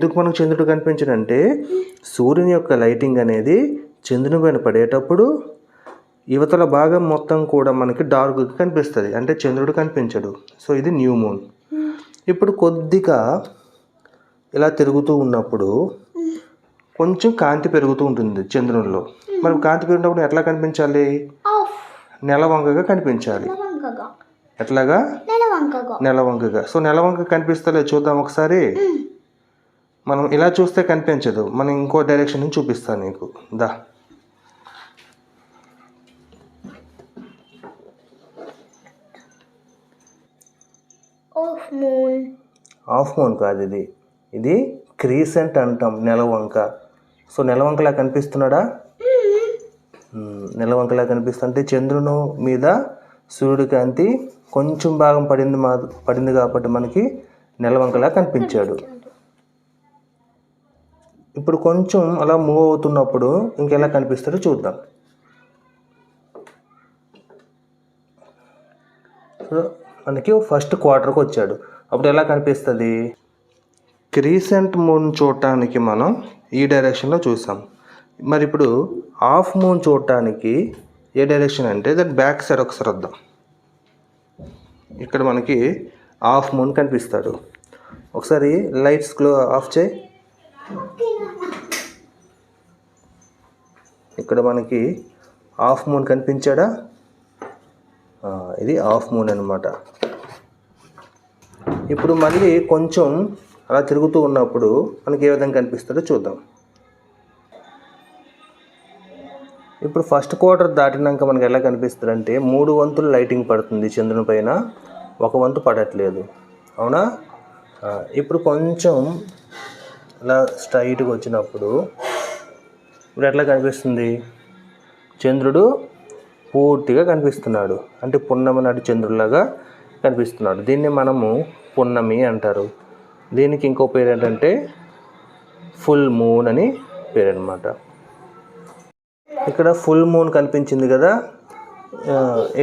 ఎందుకు మనకు చంద్రుడు కనిపించడంటే సూర్యుని యొక్క లైటింగ్ అనేది చంద్రుని పైన పడేటప్పుడు యువతల భాగం మొత్తం కూడా మనకి డార్క్గా కనిపిస్తుంది. అంటే చంద్రుడు కనిపించడు. సో ఇది న్యూ మూన్. ఇప్పుడు కొద్దిగా ఇలా తిరుగుతూ ఉన్నప్పుడు కొంచెం కాంతి పెరుగుతూ ఉంటుంది చంద్రునిలో. మరి కాంతి పెరిగినప్పుడు ఎట్లా కనిపించాలి? నెలవంకగా కనిపించాలి. ఎట్లాగా? నెలవంకగా. నెలవంకగా. సో నెలవంక కనిపిస్తలే చూద్దాం ఒకసారి. మనం ఇలా చూస్తే కనిపించదు. మనం ఇంకో డైరెక్షన్ నుంచి చూపిస్తాను నీకు. దా. ఆఫ్ మూన్ హాఫ్ మూన్ కాదు ఇది. ఇది క్రీసెంట్ అంటాం నెలవంక. సో నెలవంకలా కనిపిస్తున్నాడా? మ్మ్, నెలవంకలా కనిపిస్తుంటే చంద్రుని మీద సూర్యుడి కాంతి కొంచెం భాగం పడింది మా పడింది కాబట్టి మనకి నెలవంకలా కనిపించాడు. ఇప్పుడు కొంచెం అలా మూవ్ అవుతున్నప్పుడు ఇంకెలా కనిపిస్తాడో చూద్దాం. సో మనకి ఫస్ట్ క్వార్టర్కి వచ్చాడు. అప్పుడు ఎలా కనిపిస్తుంది? క్రీసెంట్ మూన్ చూడటానికి మనం ఈ డైరెక్షన్లో చూసాం. మరి ఇప్పుడు హాఫ్ మూన్ చూడటానికి ఏ డైరెక్షన్ అంటే దాని బ్యాక్ సైడ్ ఒకసారి వద్దాం ఇక్కడ మనకి హాఫ్ మూన్ కనిపిస్తాడు. ఒకసారి లైట్స్ గ్లో ఆఫ్ చేయి. ఇక్కడ మనకి హాఫ్ మూన్ కనిపించాడా? ఇది హాఫ్ మూన్ అనమాట ఇప్పుడు మళ్ళీ కొంచెం అలా తిరుగుతూ ఉన్నప్పుడు మనకి ఏ విధంగా కనిపిస్తుందో చూద్దాం. ఇప్పుడు ఫస్ట్ క్వార్టర్ దాటినాక మనకి ఎలా కనిపిస్తుంది అంటే మూడు వంతులు లైటింగ్ పడుతుంది చంద్రుని పైన ఒక వంతు పడట్లేదు. అవునా? ఇప్పుడు కొంచెం ఇలా స్ట్రైట్గా వచ్చినప్పుడు ఇప్పుడు ఎట్లా కనిపిస్తుంది? చంద్రుడు పూర్తిగా కనిపిస్తున్నాడు. అంటే పున్నమి నాటి చంద్రుడిలాగా కనిపిస్తున్నాడు. దీన్ని మనము పున్నమి అంటారు. దీనికి ఇంకో పేరు ఏంటంటే ఫుల్ మూన్ అని పేరు అనమాట ఇక్కడ ఫుల్ మూన్ కనిపించింది కదా.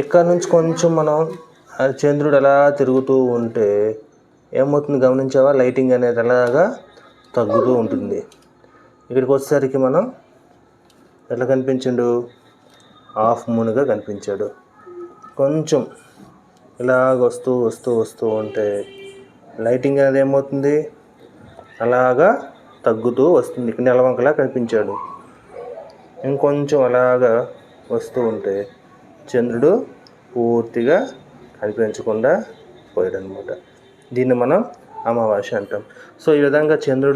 ఎక్కడి ఇక్కడ నుంచి కొంచెం మనం చంద్రుడు ఎలా తిరుగుతూ ఉంటే ఏమవుతుంది గమనించావా? లైటింగ్ అనేది అలాగా తగ్గుతూ ఉంటుంది. ఇక్కడికి వచ్చేసరికి మనం ఎట్లా కనిపించిండు? హాఫ్ మూన్గా కనిపించాడు. కొంచెం ఇలాగ వస్తూ వస్తూ వస్తూ ఉంటే లైటింగ్ అనేది ఏమవుతుంది? అలాగా తగ్గుతూ వస్తుంది. ఇక్కడ నెలవంకలా కనిపించాడు. ఇంకొంచెం అలాగా వస్తూ ఉంటే చంద్రుడు పూర్తిగా కనిపించకుండా పోయాడనమాట దీన్ని మనం అమావాస్య అంటాం. సో ఈ విధంగా చంద్రుడు